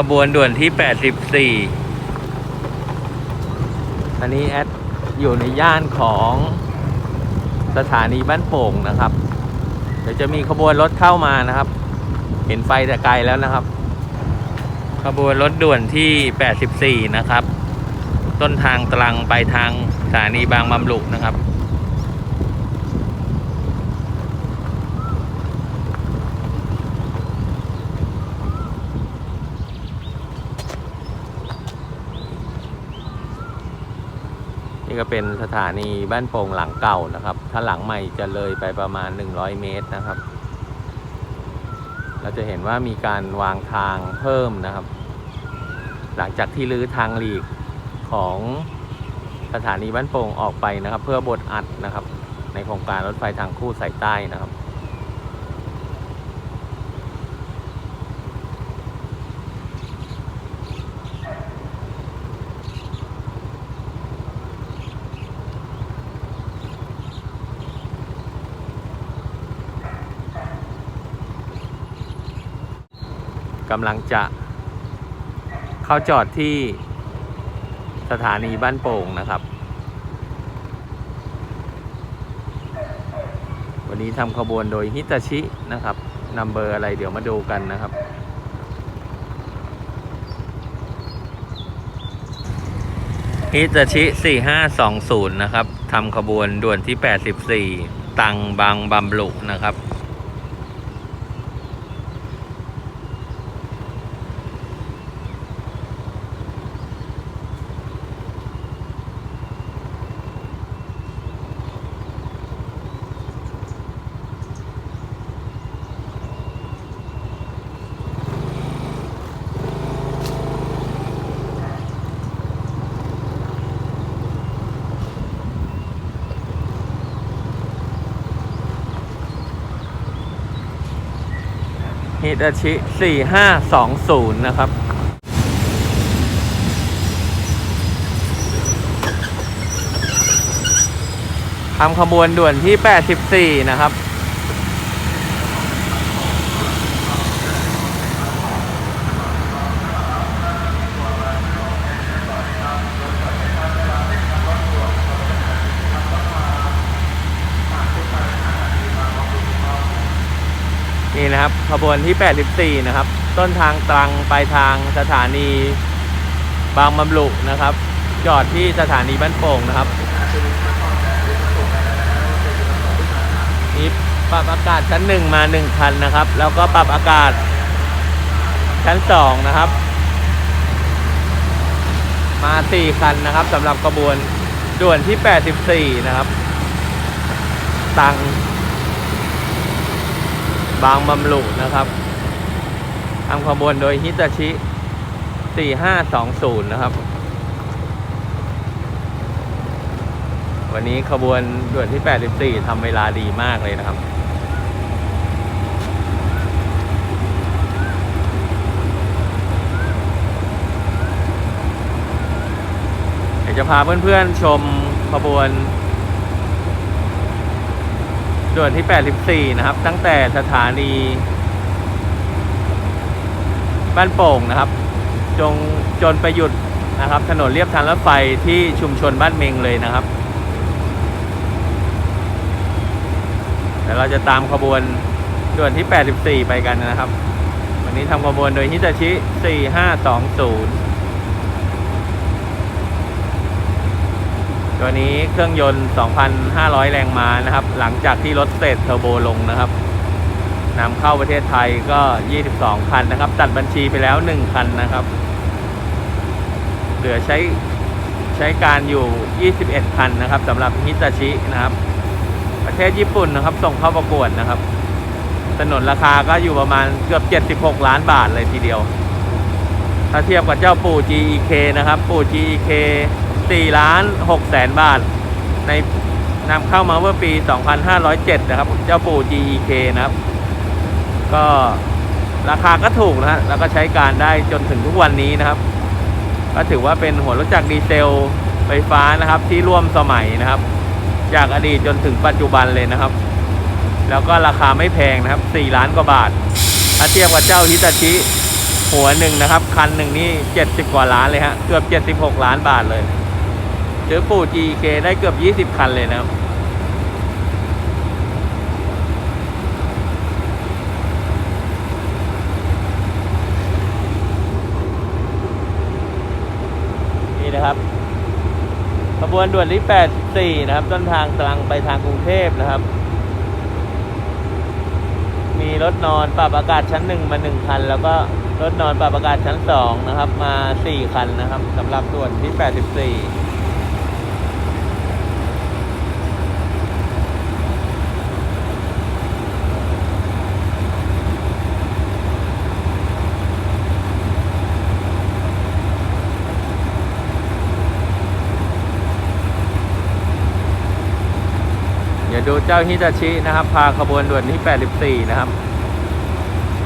ขบวนด่วนที่ 84 อันนี้แอดอยู่ในย่านของสถานีบ้านโป่งนะครับ เดี๋ยวจะมีขบวนรถเข้ามานะครับ เห็นไฟแต่ไกลแล้วนะครับ ขบวนรถด่วนที่ 84 นะครับ ต้นทางตรังไปทางสถานีบางบำรุนะครับ เป็นสถานีบ้านโป่งหลังเก่านะครับ ถ้าหลังใหม่จะเลยไปประมาณ 100 เมตรนะครับ เราจะเห็นว่ามีการวางทางเพิ่มนะครับ หลังจากที่รื้อทางหลีกของสถานีบ้านโป่งออกไปนะครับ เพื่อบดอัดนะครับ ในโครงการรถไฟทางคู่สายใต้นะครับ กำลังจะเข้าจอดที่สถานีบ้านโป่งนะครับ วันนี้ทำขบวนโดยฮิตาชินะครับนำเบอร์อะไรเดี๋ยวมาดูกันนะครับ ฮิตาชิ 4520 นะครับทำขบวนด่วนที่ 84 ตังบางบำรุนะครับ ฮิตาชิ 4520 นะครับ ทำขบวนด่วนที่ 84 นะครับ นี่นะครับขบวนที่ 84 นะครับ ต้นทางตรังปลายทางสถานีบางบำรุนะครับ จอดที่สถานีบ้านโป่งนะครับมีปรับอากาศชั้นหนึ่งมาหนึ่งคันนะครับ แล้วก็ปรับอากาศชั้นสองนะครับ มาสี่คันนะครับสำหรับกระบวนด่วนที่ 84 นะครับ ตัง บางบำรุนะครับทำขบวนโดยฮิตาชิ 4520 นะครับ วันนี้ขบวนด่วนที่ 84ทำเวลาดีมากเลยนะครับจะพาเพื่อนๆชมขบวน ด่วนที่ 84 นะครับ ตั้งแต่สถานีบ้านโป่งนะครับ จงจนไปหยุดนะครับ ถนนเลียบทางรถไฟที่ชุมชนบ้านเมงเลยนะครับเดี๋ยวเราจะตามขบวนด่วนที่ 84 ไปกันนะครับ วันนี้ทำขบวนโดยฮิตาชิ 4520 ตัวนี้เครื่องยนต์ 2,500 แรงม้านะครับ หลังจากที่รถสเตทเทอร์โบลงนะครับนำเข้าประเทศไทยก็ 22 คันนะครับ ตัดบัญชีไปแล้ว 1 คันนะครับ เหลือใช้ใช้การอยู่ 21 คันนะครับสำหรับฮิตาชินะครับ ประเทศญี่ปุ่นนะครับ ส่งเข้าประกวดนะครับถนนราคาก็อยู่ประมาณเกือบ 76 ล้านบาทเลยทีเดียว ถ้าเทียบกับเจ้าปู่ GEK นะครับ ปู่ GEK 4 ล้าน6แสนบาท ใน นำเข้ามาเมื่อปี 2507 นะครับ เจ้าปู่ GEK นะครับ ก็ราคาก็ถูกนะฮะ แล้วก็ใช้การได้จนถึงทุกวันนี้นะครับ ก็ถือว่าเป็นหัวรถจักรดีเซลไฟฟ้านะครับ ที่ร่วมสมัยนะครับ จากอดีตจนถึงปัจจุบันเลยนะครับ แล้วก็ราคาไม่แพงนะครับ 4 ล้านกว่าบาท ถ้าเทียบกับเจ้าฮิตาชิหัวหนึ่งนะครับ คันหนึ่งนี่เจ็ดสิบกว่าล้านเลยฮะ เกือบเจ็ดสิบหกล้านบาทเลย ซื้อปู่ GK ได้เกือบยี่สิบคันเลยนะครับ นี่นะครับขบวนด่วนที่ 84 นะครับ ต้นทางตรังไปทางกรุงเทพนะครับ มีรถนอนปรับอากาศชั้นหนึ่งมาหนึ่งคัน แล้วก็รถนอนปรับอากาศชั้นสองนะครับ มาสี่คันนะครับสำหรับด่วนที่ 84 เจ้าฮิตาชินะครับ พาขบวนด่วนที่ 84 นะครับ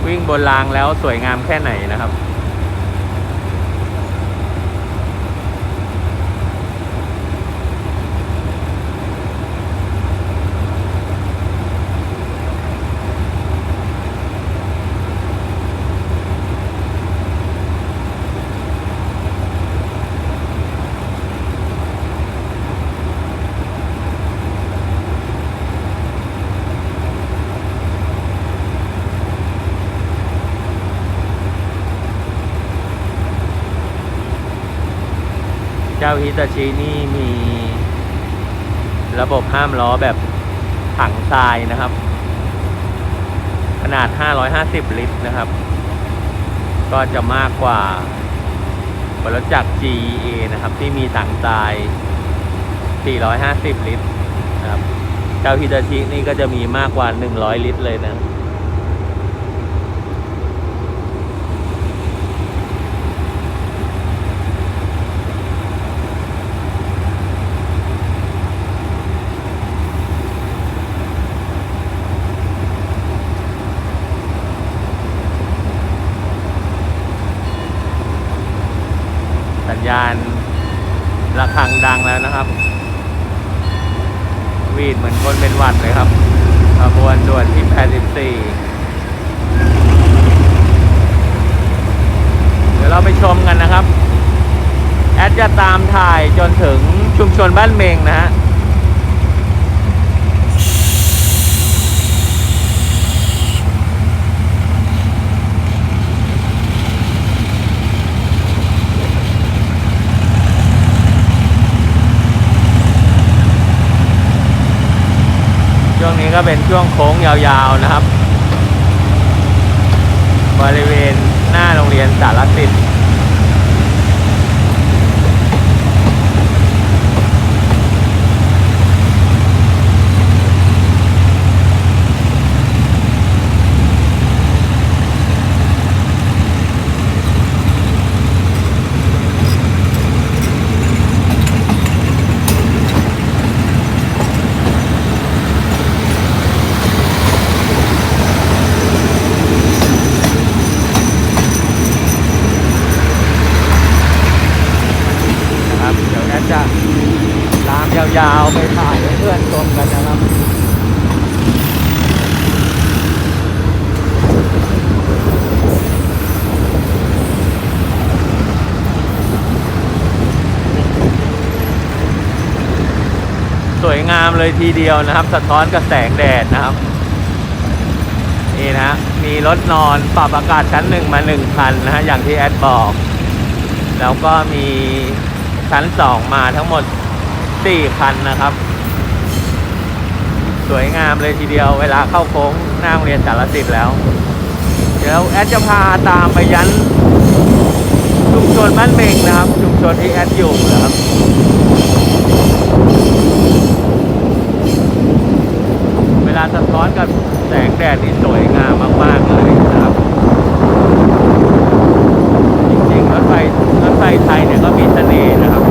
วิ่งบนรางแล้วสวยงามแค่ไหนนะครับ เจ้าฮิตาชินี่มีระบบห้ามล้อแบบถังทรายนะครับ ขนาด 550 ลิตรนะครับ ก็จะมากกว่าบรถจักร GEA นะครับ ที่มีถังทราย 450 ลิตรนะครับ เจ้าฮิตาชินี่ก็จะมีมากกว่า 100 ลิตรเลยนะ สั ญาณระฆังดังแล้วนะครับ วีดเหมือนคนเป็นหวัดเลยครับขบวนด่วนที่ 84 เดี๋ยวเราไปชมกันนะครับ แอดจะตามถ่ายจนถึงชุมชนบ้านเมงนะฮะ ก็เป็นช่วงโค้งยาวๆนะครับ บริเวณหน้าโรงเรียนสารสิทธิ์นะครับ เดี๋ยวแอดจะ ตามยาไปถ่ายเพื่อนชมกันนะครับสวยงามเลยทีเดียวนะครับ สะท้อนกับแสงแดดนะครับ นี่นะ มีรถนอนปรับอากาศชั้นหนึ่งมาหนึ่งคันนะฮะอย่างที่แอดบอก แล้วก็มีชั้นสองมาทั้งหมด สี่คันนะครับ สวยงามเลยทีเดียวเวลาเข้าโค้งหน้าโรงเรียนสารสิบแล้ว เดี๋ยวแอดจะพาตามไปยันชุมชนบ้านเมงนะครับ ชุมชนที่แอดอยู่นะครับเวลาสะท้อนกับแสงแดดนี่สวยงามมาก ๆ เลยนะครับ จริงๆรถไฟรถไฟไทยเนี่ยก็มีเสน่ห์นะครับ